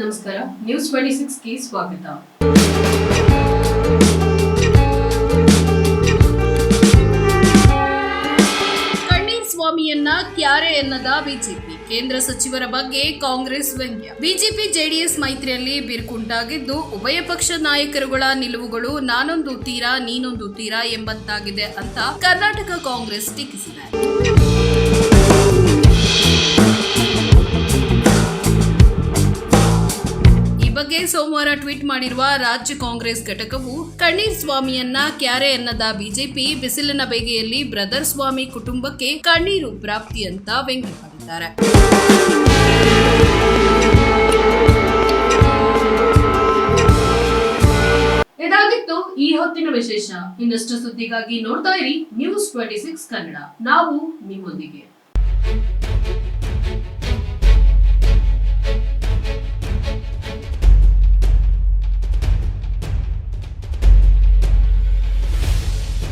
ನಮಸ್ಕಾರ. News twenty ಸಿಕ್ಸ್ಗೆ ಸ್ವಾಗತ. ಸ್ವಾಮಿಯನ್ನ ಕ್ಯಾರೆ ಎನ್ನದ ಬಿಜೆಪಿ. ಕೇಂದ್ರ ಸಚಿವರ ಬಗ್ಗೆ ಕಾಂಗ್ರೆಸ್ ವ್ಯಂಗ್ಯ. ಬಿಜೆಪಿ ಜೆಡಿಎಸ್ ಮೈತ್ರಿಯಲ್ಲಿ ಬಿರುಕುಂಟಾಗಿದ್ದು, ಉಭಯ ಪಕ್ಷ ನಾಯಕರುಗಳ ನಿಲುವುಗಳು ನಾನೊಂದು ತೀರಾ ನೀನೊಂದು ತೀರಾ ಎಂಬಂತಾಗಿದೆ ಅಂತ ಕರ್ನಾಟಕ ಕಾಂಗ್ರೆಸ್ ಟೀಕಿಸಿದೆ. ಬಗ್ಗೆ ಸೋಮವಾರ ಟ್ವೀಟ್ ಮಾಡಿರುವ ರಾಜ್ಯ ಕಾಂಗ್ರೆಸ್ ಘಟಕವು ಕಣ್ಣೀರ್ ಸ್ವಾಮಿಯನ್ನ ಕ್ಯಾರೆ ಎನ್ನದ ಬಿಜೆಪಿ ಬಿಸಿಲಿನ ಬೇಗೆಯಲ್ಲಿ ಬ್ರದರ್ ಸ್ವಾಮಿ ಕುಟುಂಬಕ್ಕೆ ಕಣ್ಣೀರು ಪ್ರಾಪ್ತಿ ಅಂತ ವ್ಯಂಗ್ಯವಾಡಿದ್ದಾರೆ ಇದಾಗಿತ್ತು ಈ ಹೊತ್ತಿನ ವಿಶೇಷ. ಇನ್ನಷ್ಟು ಸುದ್ದಿಗಾಗಿ ನೋಡ್ತಾ ಇರಿ ನ್ಯೂಸ್ ಟ್ವೆಂಟಿ ಸಿಕ್ಸ್ ಕನ್ನಡ. ನಾವು ನಿಮ್ಮೊಂದಿಗೆ.